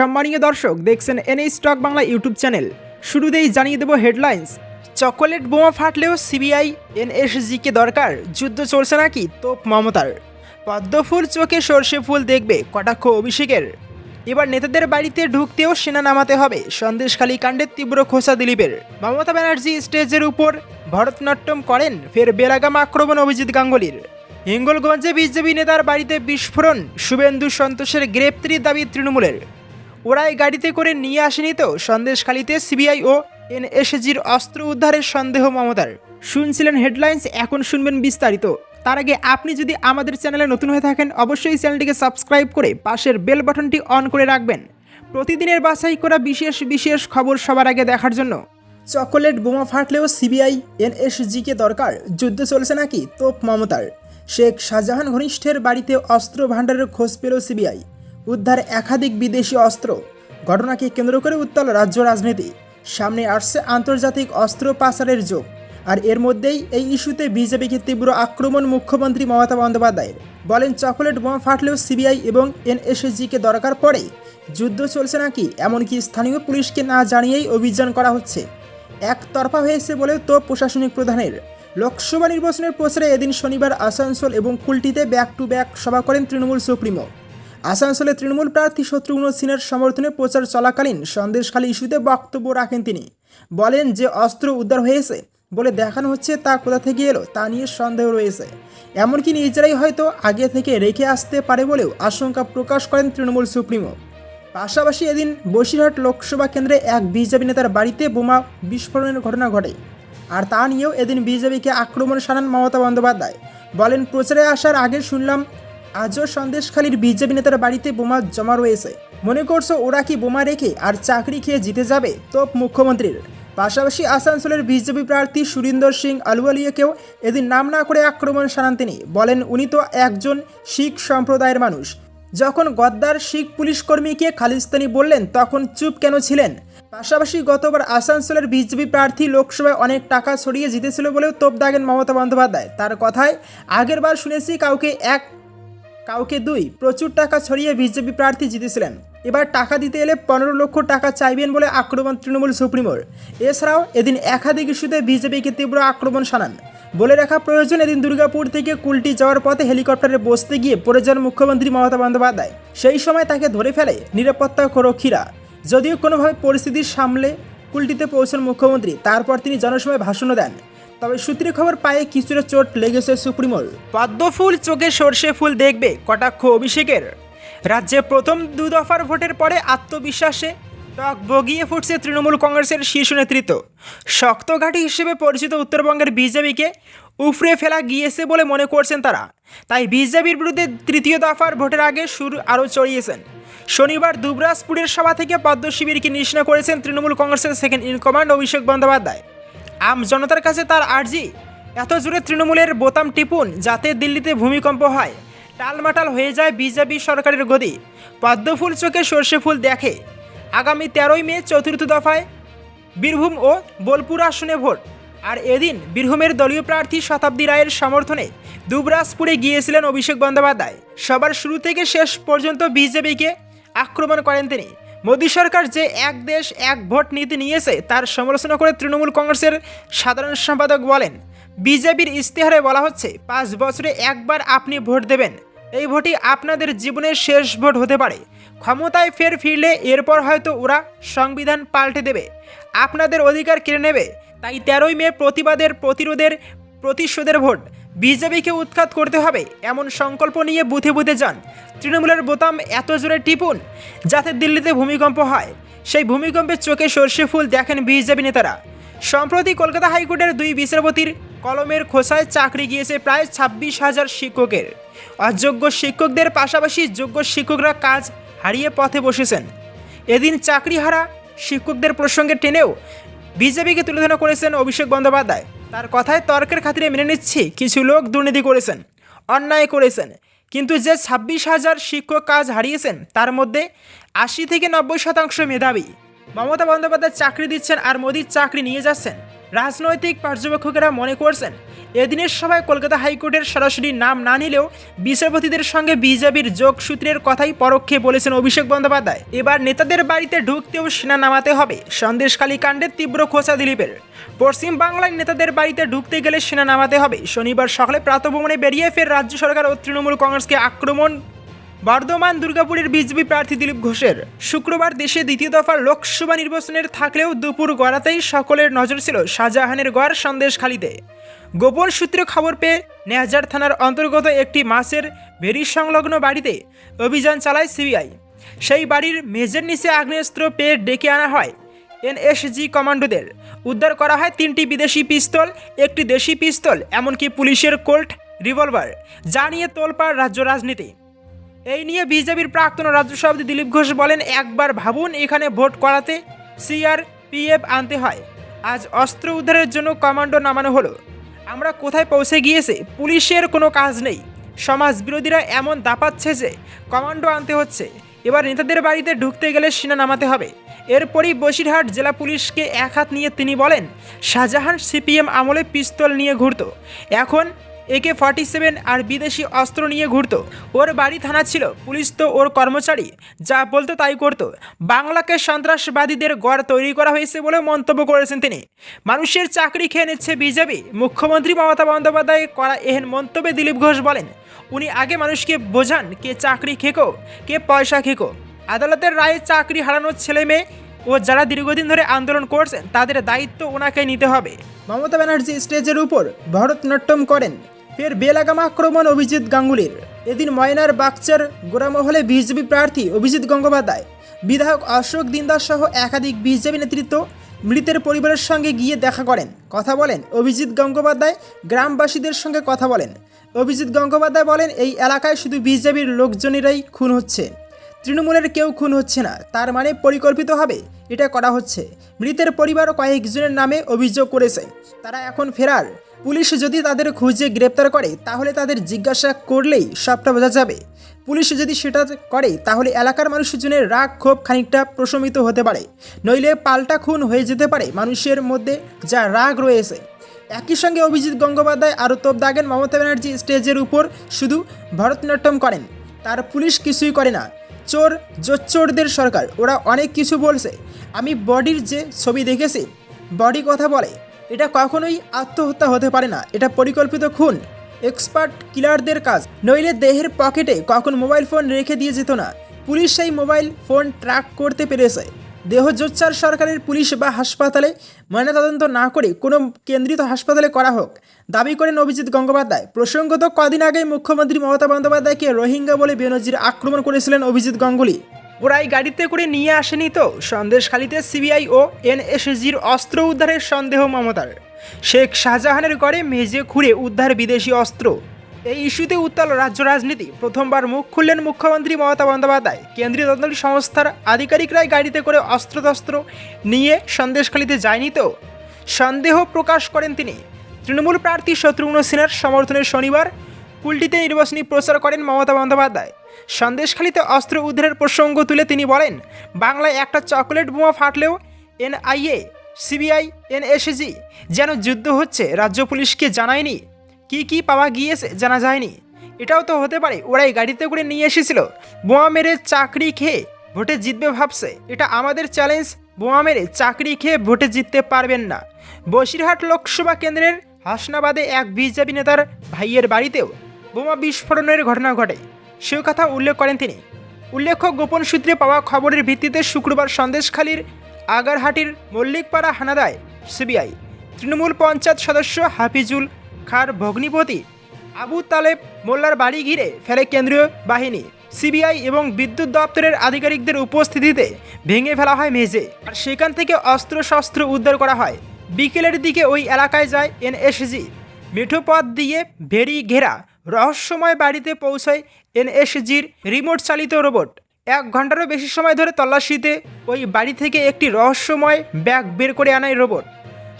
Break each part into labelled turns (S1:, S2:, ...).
S1: সম্মানীয় দর্শক, দেখছেন NA stock Bangla YouTube channel. শুরুতেই জানিয়ে দেব হেডলাইন্স, চকোলেট বোমা ফাটলেও সিবিআই এনএসজিকে দরকার, যুদ্ধ চলছে নাকি তোপ মমতার? পদ্মফুল চোখে সর্ষে ফুল দেখবে কটাক্ষ অভিষেকের। এবার নেতাদের বাড়িতে ঢুকতেও সেনা নামাতে হবে, সন্দেশখালী কাণ্ডের তীব্র খোসা দিলীপের। মমতা ব্যানার্জি স্টেজের উপর ভরতনাট্যম করেন, ফের বেলাগাম আক্রমণ অভিজিৎ গাঙ্গুলির। হিঙ্গলগঞ্জে বিজেপি নেতার বাড়িতে বিস্ফোরণ, শুভেন্দু সন্তোষের গ্রেপ্তারির দাবি তৃণমূলের। ওরাই গাড়িতে করে নিয়ে আসেনি তো। সন্দেশখালীতে সিবিআই ও এনএসজির অস্ত্র উদ্ধারের সন্দেহ মমতার। শুনছিলেন হেডলাইন্স, এখন শুনবেন বিস্তারিত। তার আগে আপনি যদি আমাদের চ্যানেলে নতুন হয়ে থাকেন, অবশ্যই চ্যানেলটিকে সাবস্ক্রাইব করে পাশের বেল বাটনটি অন করে রাখবেন। প্রতিদিনের বাছাই করা বিশেষ বিশেষ খবর সবার আগে দেখার জন্য। চকোলেট বোমা ফাটলেও সিবিআই, এনএসজিকে দরকার। যুদ্ধ চলছে নাকি? তোপ মমতার। শেখ শাহজাহান ঘনিষ্ঠের বাড়িতে অস্ত্র ভাণ্ডারের খোঁজ পেল সিবিআই। উদ্ধার একাধিক বিদেশি অস্ত্র। ঘটনাকে কেন্দ্র করে উত্তাল রাজ্য রাজনীতি। সামনে আসছে আন্তর্জাতিক অস্ত্র পাচারের যোগ। আর এর মধ্যেই এই ইস্যুতে বিজেপিকে তীব্র আক্রমণ মুখ্যমন্ত্রী মমতা বন্দ্যোপাধ্যায়ের। বলেন, চকোলেট বোমা ফাটলেও সিবিআই এবং এনএসজিকে দরকার পড়ে। যুদ্ধ চলছে নাকি? এমনকি স্থানীয় পুলিশকে না জানিয়েই অভিযান করা হচ্ছে। একতরফা হয়েছে বলেও তো প্রশাসনিক প্রধানের। লোকসভা নির্বাচনের প্রচারে এদিন শনিবার আসানসোল এবং কুলটিতে ব্যাক টু ব্যাক সভা করেন তৃণমূল সুপ্রিমো। আসানসোলে তৃণমূল প্রার্থী শত্রুঘ্ন সিনহার সমর্থনে প্রচার চলাকালীন সন্দেশখালী ইস্যুতে বক্তব্য রাখেন তিনি। বলেন যে, অস্ত্র উদ্ধার হয়েছে বলে দেখানো হচ্ছে তা কোথা থেকে এলো তা নিয়ে সন্দেহ রয়েছে। এমনকি নিজেরাই হয়তো আগে থেকে রেখে আসতে পারে বলেও আশঙ্কা প্রকাশ করেন তৃণমূল সুপ্রিমো। পাশাপাশি এদিন বসিরহাট লোকসভা কেন্দ্রে এক বিজেপি নেতার বাড়িতে বোমা বিস্ফোরণের ঘটনা ঘটে। আর তা নিয়েও এদিন বিজেপিকে আক্রমণ শানান মমতা বন্দ্যোপাধ্যায়। বলেন, প্রচারে আসার আগে শুনলাম আজও সন্দেশখালীর বিজেপি নেতার বাড়িতে বোমা জমা রয়েছে। মনে করছ ওরা কি বোমা রেখে আর চাকরি খেয়ে জিতে যাবে? তোপ মুখ্যমন্ত্রীর। পাশাপাশি আসানসোলের বিজেপি প্রার্থী সুরিন্দর সিং আলুয়ালিয়াকেও এদিন নাম না করে আক্রমণ শানান তিনি। বলেন, উনি তো একজন শিখ সম্প্রদায়ের মানুষ। যখন গদ্দার শিখ পুলিশ কর্মীকে খালিস্তানি বললেন, তখন চুপ কেন ছিলেন? পাশাপাশি গতবার আসানসোলের বিজেপি প্রার্থী লোকসভায় অনেক টাকা ছড়িয়ে জিতেছিল বলেও তোপ দাগেন মমতা বন্দ্যোপাধ্যায়। তার কথায় আগেরবার শুনেছি কাউকে এক কাউকে দুই, প্রচুর টাকা ছড়িয়ে বিজেপি প্রার্থী জিতেছিলেন। এবার টাকা দিতে এলে পনেরো লক্ষ টাকা চাইবেন বলে আক্রমণ তৃণমূল সুপ্রিমোর। এছাড়াও এদিন একাধিক ইস্যুতে বিজেপিকে তীব্র আক্রমণ শানান। বলে রাখা প্রয়োজন এদিন দুর্গাপুর থেকে কুলটি যাওয়ার পথে হেলিকপ্টারে বসতে গিয়ে পড়ে যান মুখ্যমন্ত্রী মমতা বন্দ্যোপাধ্যায়। সেই সময় তাকে ধরে ফেলে নিরাপত্তা রক্ষীরা যদিও কোনোভাবে পরিস্থিতি সামলে কুলটিতে পৌঁছান মুখ্যমন্ত্রী, তারপর তিনি জনসভায় ভাষণও দেন। তবে সূত্রে খবর পায়ে কিছুটা চোট লেগেছে সুপ্রিমোর। পদ্মফুল চোখে সর্ষে ফুল দেখবে কটাক্ষ অভিষেকের। রাজ্যে প্রথম দু দফার ভোটের পরে আত্মবিশ্বাসে টক বগিয়ে ফুটছে তৃণমূল কংগ্রেসের শীর্ষ নেতৃত্ব। শক্ত ঘাঁটি হিসেবে পরিচিত উত্তরবঙ্গের বিজেপিকে উফরে ফেলা গিয়েছে বলে মনে করছেন তারা। তাই বিজেপির বিরুদ্ধে তৃতীয় দফার ভোটের আগে সুর আরও চড়িয়েছেন। শনিবার দুবরাজপুরের সভা থেকে পদ্ম শিবিরকে নিশানা করেছেন তৃণমূল কংগ্রেসের second in command Abhishek Bandyopadhyay. আম জনতার কাছে তার আর্জি। এত জোরে তৃণমূলের বোতাম টিপুন যাতে দিল্লিতে ভূমিকম্প হয়। টালমাটাল হয়ে যায় বিজেপি সরকারের গদি। পদ্মফুল চোখে সর্ষে ফুল দেখে। আগামী তেরোই মে চতুর্থ দফায় বীরভূম ও বোলপুর আসনে ভোট। আর এদিন বীরভূমের দলীয় প্রার্থী শতাব্দী রায়ের সমর্থনে দুবরাজপুরে গিয়েছিলেন অভিষেক বন্দ্যোপাধ্যায়। সবার শুরু থেকে শেষ পর্যন্ত বিজেপিকে আক্রমণ করেন তিনি। মোদী সরকার যে এক দেশ এক ভোট নীতি নিয়েছে, তার সমালোচনা করে তৃণমূল কংগ্রেসের সাধারণ সম্পাদক বলেন, বিজেপির ইশতেহারে বলা হচ্ছে, পাঁচ বছরে একবার আপনি ভোট দেবেন। এই ভোটই আপনাদের জীবনের শেষ ভোট হতে পারে। ক্ষমতায় ফের ফিরলে এরপর হয়তো ওরা সংবিধান পাল্টে দেবে। আপনাদের অধিকার কেড়ে নেবে। তাই তেরোই মে প্রতিবাদের প্রতিরোধের প্রতিশোধের ভোট। বিজেপিকে উৎখাত করতে হবে এমন সংকল্প নিয়ে বুথে বুথে যান। তৃণমূলের বোতাম এত জোরে টিপুন যাতে দিল্লিতে ভূমিকম্প হয়। সেই ভূমিকম্পের চোখে সর্ষে ফুল দেখেন বিজেপি নেতারা। সম্প্রতি কলকাতা হাইকোর্টের দুই বিচারপতির কলমের খোসায় চাকরি গিয়েছে প্রায় ছাব্বিশ হাজার শিক্ষকের। অযোগ্য শিক্ষকদের পাশাপাশি যোগ্য শিক্ষকরা কাজ হারিয়ে পথে বসেছেন। এদিন চাকরিহারা শিক্ষকদের প্রসঙ্গে টেনেও বিজেপিকে তুলে ধরা করেছেন অভিষেক বন্দ্যোপাধ্যায়। তার কথায় তর্কের খাতিরে মেনে নিচ্ছি, কিছু লোক দুর্নীতি করেছেন, অন্যায় করেছেন। কিন্তু যে ছাব্বিশ হাজার শিক্ষক কাজ হারিয়েছেন, তার মধ্যে আশি থেকে নব্বই শতাংশ মেধাবী। মমতা বন্দ্যোপাধ্যায় চাকরি দিচ্ছেন আর মোদির চাকরি নিয়ে যাচ্ছেন। রাজনৈতিক পর্যবেক্ষকেরা মনে করছেন, এদিনের সভায় কলকাতা হাইকোর্টের সরাসরি নাম না নিলেও বিচারপতিদের সঙ্গে বিজেপির যোগসূত্রের কথাই পরোক্ষে বলেছেন অভিষেক বন্দ্যোপাধ্যায়। এবার নেতাদের বাড়িতে ঢুকতেও সেনা নামাতে হবে, সন্দেশখালী কাণ্ডের তীব্র খোঁচা দিলীপের। পশ্চিম বাংলায় নেতাদের বাড়িতে ঢুকতে গেলে সেনা নামাতে হবে, শনিবার সকালে প্রাতভ্রমণে বেরিয়ে ফের রাজ্য সরকার ও তৃণমূল কংগ্রেসকে আক্রমণ বর্ধমান দুর্গাপুরের বিজেপি প্রার্থী দিলীপ ঘোষের শুক্রবার দেশে দ্বিতীয় দফার লোকসভা নির্বাচনের থাকলেও দুপুর গড়াতেই সকলের নজর ছিল শাহজাহানের গড় সন্দেশখালিতে গোপন সূত্রে খবর পেয়ে নেহাজার থানার অন্তর্গত একটি মাসের ভেরি সংলগ্ন বাড়িতে অভিযান চালায় সিবিআই। সেই বাড়ির মেঝের নিচে আগ্নেয়াস্ত্র পেয়ে ডেকে আনা হয় এনএসজি কমান্ডোদের। উদ্ধার করা হয় তিনটি বিদেশি পিস্তল, একটি দেশি পিস্তল, এমনকি পুলিশের কোল্ট রিভলভার, যা নিয়ে তোলপাড় রাজ্য রাজনীতি। এই নিয়ে বিজেপির প্রাক্তন রাজ্য সভাপতি দিলীপ ঘোষ বলেন, একবার ভাবুন এখানে ভোট করাতে সিআরপিএফ আনতে হয়। আজ অস্ত্র উদ্ধারের জন্য কমান্ডো নামানো হলো। আমরা কোথায় পৌঁছে গিয়েছে? পুলিশের কোনো কাজ নেই। সমাজ বিরোধীরা এমন দাপাচ্ছে যে কমান্ডো আনতে হচ্ছে। এবার নেতাদের বাড়িতে ঢুকতে গেলে সেনা নামাতে হবে। এরপরই বসিরহাট জেলা পুলিশকে এক হাত নিয়ে তিনি বলেন, শাহজাহান সিপিএম আমলে পিস্তল নিয়ে ঘুরত। এখন একে ফর্টি সেভেন আর বিদেশি অস্ত্র নিয়ে ঘুরতো। ওর বাড়ি থানা ছিল। পুলিশ তো ওর কর্মচারী। যা বলতো তাই করতো। বাংলাকে সন্ত্রাসবাদীদের গড় তৈরি করা হয়েছে বলে মন্তব্য করেছেন তিনি। মানুষের চাকরি খেয়ে নিচ্ছে বিজেপি। মুখ্যমন্ত্রী মমতা বন্দ্যোপাধ্যায় করা এহেন মন্তব্যে দিলীপ ঘোষ বলেন, উনি আগে মানুষকে বোঝান কে চাকরি খেকো, কে পয়সা খেকো। আদালতের রায়ে চাকরি হারানোর ছেলে মেয়ে ও যারা দীর্ঘদিন ধরে আন্দোলন করছেন, তাদের দায়িত্ব ওনাকে নিতে হবে। মমতা ব্যানার্জি স্টেজের উপর ভরতনাট্যম করেন। ফের বেলাগাম আক্রমণ অভিজিৎ গাঙ্গুলির। এদিন ময়নার বাগচার গোড়ামহলে বিজেপি প্রার্থী অভিজিৎ গঙ্গোপাধ্যায়, বিধায়ক অশোক দিনদাস সহ একাধিক বিজেপি নেতৃত্ব মৃতের পরিবারের সঙ্গে গিয়ে দেখা করেন। কথা বলেন অভিজিৎ গঙ্গোপাধ্যায়, গ্রামবাসীদের সঙ্গে কথা বলেন। অভিজিৎ গঙ্গোপাধ্যায় বলেন, এই এলাকায় শুধু বিজেপির লোকজনেরাই খুন হচ্ছে। তৃণমূলের কেউ খুন হচ্ছে না, তার মানে পরিকল্পিতভাবে এটা করা হচ্ছে। মৃতের পরিবারও কয়েকজনের নামে অভিযোগ করেছে, তারা এখন ফেরার। পুলিশ যদি তাদের খুঁজে গ্রেপ্তার করে, তাহলে তাদের জিজ্ঞাসা করলেই সবটা বোঝা যাবে। পুলিশ যদি সেটা করে, তাহলে এলাকার মানুষজনের রাগ ক্ষোভ খানিকটা প্রশমিত হতে পারে। নইলে পাল্টা খুন হয়ে যেতে পারে মানুষের মধ্যে যা রাগ রয়েছে। একই সঙ্গে অভিজিৎ গঙ্গোপাধ্যায় আরও তোপ দাগেন, মমতা ব্যানার্জি স্টেজের উপর শুধু ভরতনাট্যম করেন। তার পুলিশ কিছুই করে না। চোর, জোচ্চোরদের সরকার, ওরা অনেক কিছু বলছে। আমি বডির যে ছবি দেখেছি, বডি কথা বলে, এটা কখনোই আত্মহত্যা হতে পারে না। এটা পরিকল্পিত খুন, এক্সপার্ট কিলারদের কাজ। নইলে দেহের পকেটে কখন মোবাইল ফোন রেখে দিয়ে যেত না। পুলিশ সেই মোবাইল ফোন ট্র্যাক করতে পেরেছে। দেহ জোচ্চার সরকারের পুলিশ বা হাসপাতালে ময়নাতদন্ত না করে কোনো কেন্দ্রিত হাসপাতালে করা হোক, দাবি করেন অভিজিৎ গঙ্গোপাধ্যায়। প্রসঙ্গত, কদিন আগেই মুখ্যমন্ত্রী মমতা বন্দ্যোপাধ্যায়কে রোহিঙ্গা বলে বেনজির আক্রমণ করেছিলেন অভিজিৎ গাঙ্গুলি। ওরাই গাড়িতে করে নিয়ে আসেনি তো? সন্দেশখালিতে সিবিআই ও এনএসজির অস্ত্র উদ্ধারের সন্দেহ মমতার। শেখ শাহজাহানের গড়ে মেজে খুঁড়ে উদ্ধার বিদেশি অস্ত্র। এই ইস্যুতে উত্তাল রাজ্য রাজনীতি। প্রথমবার মুখ খুললেন মুখ্যমন্ত্রী মমতা বন্দ্যোপাধ্যায়। কেন্দ্রীয় তদন্ত সংস্থার আধিকারিকরাই গাড়িতে করে অস্ত্রশস্ত্র নিয়ে সন্দেশখালিতে যায়নি তো? সন্দেহ প্রকাশ করেন তিনি। তৃণমূল প্রার্থী শত্রুঘ্ন সিনহার সমর্থনে শনিবার কুলটিতে নির্বাচনী প্রচার করেন মমতা বন্দ্যোপাধ্যায়। সন্দেশখালিতে অস্ত্র উদ্ধারের প্রসঙ্গ তুলে তিনি বলেন, বাংলায় একটা চকলেট বোমা ফাটলেও এনআইএ, সিবিআই, এনএসজি যেন যুদ্ধ হচ্ছে, রাজ্য পুলিশকে জানায়নি। কি কি পাওয়া গিয়েছে জানা যায়নি। এটাও তো হতে পারে, ওরাই গাড়িতে করে নিয়ে এসেছিল। বোমা মেরে চাকরি খেয়ে ভোটে জিতবে ভাবছে। এটা আমাদের চ্যালেঞ্জ বোমা মেরে চাকরি খেয়ে ভোটে জিততে পারবেন না। বসিরহাট লোকসভা কেন্দ্রের হাসনাবাদে এক বিজেপি নেতার ভাইয়ের বাড়িতেও বোমা বিস্ফোরণের ঘটনা ঘটে। সে কথা উল্লেখ করেন তিনি। উল্লেখ্য, গোপন সূত্রে পাওয়া খবরের ভিত্তিতে শুক্রবার সন্দেশখালীর আগারহাটির মল্লিকপাড়া হানাদায়, সিবিআই, তৃণমূল পঞ্চায়েত সদস্য হাফিজুল খার ভগ্নিপতি আবু তালেব মোল্লার বাড়ি ঘিরে ফেলে কেন্দ্রীয় বাহিনী, সিবিআই এবং বিদ্যুৎ দপ্তরের আধিকারিকদের উপস্থিতিতে ভেঙে ফেলা হয় মেঝে। আর সেখান থেকে অস্ত্র শস্ত্র উদ্ধার করা হয়। বিকেলের দিকে ওই এলাকায় যায় এনএসজি। মেঠো পথ দিয়ে ভেরি ঘেরা রহস্যময় বাড়িতে পৌঁছায় এনএসজির রিমোট চালিত রোবট। এক ঘন্টারও বেশি সময় ধরে তল্লাশিতে ওই বাড়ি থেকে একটি রহস্যময় ব্যাগ বের করে আনায় রোবট।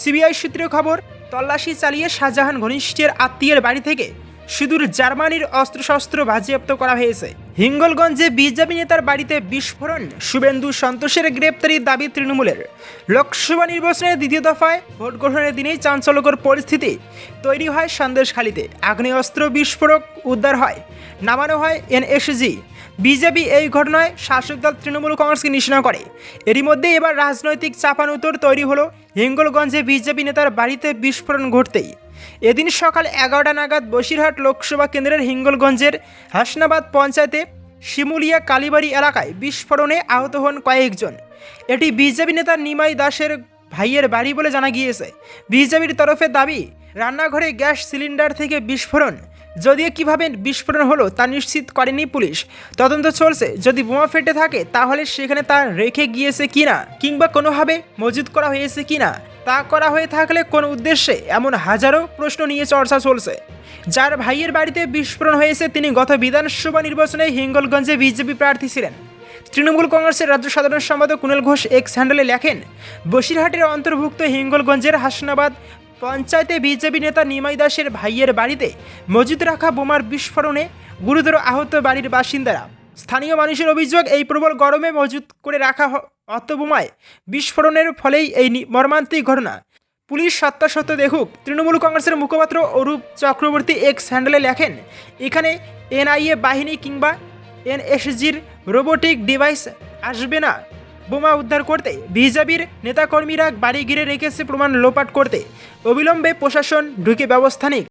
S1: সিবিআই সূত্রে খবর তল্লাশি চালিয়ে শাহজাহান ঘনিষ্ঠের আত্মীয়ের বাড়ি থেকে সুদূর জার্মানির অস্ত্রশস্ত্র বাজেয়াপ্ত করা হয়েছে। হিঙ্গলগঞ্জে বিজেপি নেতার বাড়িতে বিস্ফোরণ, শুভেন্দু সন্তোষের গ্রেপ্তারির দাবি তৃণমূলের। লোকসভা নির্বাচনের দ্বিতীয় দফায় ভোট গ্রহণের দিনেই চাঞ্চল্যকর পরিস্থিতি তৈরি হয় সন্দেশখালীতে। আগ্নেয়াস্ত্র বিস্ফোরক উদ্ধার হয়, নামানো হয় এনএসজি। বিজেপি এই ঘটনায় শাসক দল তৃণমূল কংগ্রেসকে নিশানা করে। এরই মধ্যে এবার রাজনৈতিক চাপানুতর তৈরি হলো হিঙ্গলগঞ্জে বিজেপি নেতার বাড়িতে বিস্ফোরণ ঘটতেই। এদিন সকাল এগারোটা নাগাদ বসিরহাট লোকসভা কেন্দ্রের হিঙ্গলগঞ্জের হাসনাবাদ পঞ্চায়েতে শিমুলিয়া কালীবাড়ি এলাকায় বিস্ফোরণে আহত হন কয়েকজন। এটি বিজেপি নেতা নিমাই দাসের ভাইয়ের বাড়ি বলে জানা গিয়েছে। বিজেপির তরফে দাবি, রান্নাঘরে গ্যাস সিলিন্ডার থেকে বিস্ফোরণ। যদিও কীভাবে বিস্ফোরণ হলো তা নিশ্চিত করেনি পুলিশ। তদন্ত চলছে, যদি বোমা ফেটে থাকে তাহলে সেখানে তা রেখে গিয়েছে কিনা কিংবা কোনোভাবে মজুত করা হয়েছে কিনা তা করা হয়ে থাকলে কোন উদ্দেশ্যে এমন হাজারো প্রশ্ন নিয়ে চর্চা চলছে? যার ভাইয়ের বাড়িতে বিস্ফোরণ হয়েছে, তিনি গত বিধানসভা নির্বাচনে হিঙ্গলগঞ্জে বিজেপি প্রার্থী ছিলেন। তৃণমূল কংগ্রেসের রাজ্য সাধারণ সম্পাদক কুণাল ঘোষ এক্স হ্যান্ডেলে লেখেন, বসিরহাটের অন্তর্ভুক্ত হিঙ্গলগঞ্জের হাসনাবাদ পঞ্চায়েতে বিজেপি নেতা নিমাই দাসের ভাইয়ের বাড়িতে মজুদ রাখা বোমার বিস্ফোরণে গুরুতর আহত বাড়ির বাসিন্দারা স্থানীয় মানুষের অভিযোগ, এই প্রবল গরমে মজুত করে রাখা হ- অত বোমায় বিস্ফোরণের ফলেই এই মর্মান্তিক ঘটনা। পুলিশ সত্যাসত্য দেখুক। তৃণমূল কংগ্রেসের মুখপাত্র অরূপ চক্রবর্তী এক্স হ্যান্ডেলে লেখেন, এখানে এনআইএ বাহিনী কিংবা এনএসজির রোবোটিক ডিভাইস আসবে না। বোমা উদ্ধার করতে বিজেপির নেতাকর্মীরা বাড়ি ঘিরে রেখেছে প্রমাণ লোপাট করতে। অবিলম্বে প্রশাসন ঢুকে ব্যবস্থা নিক।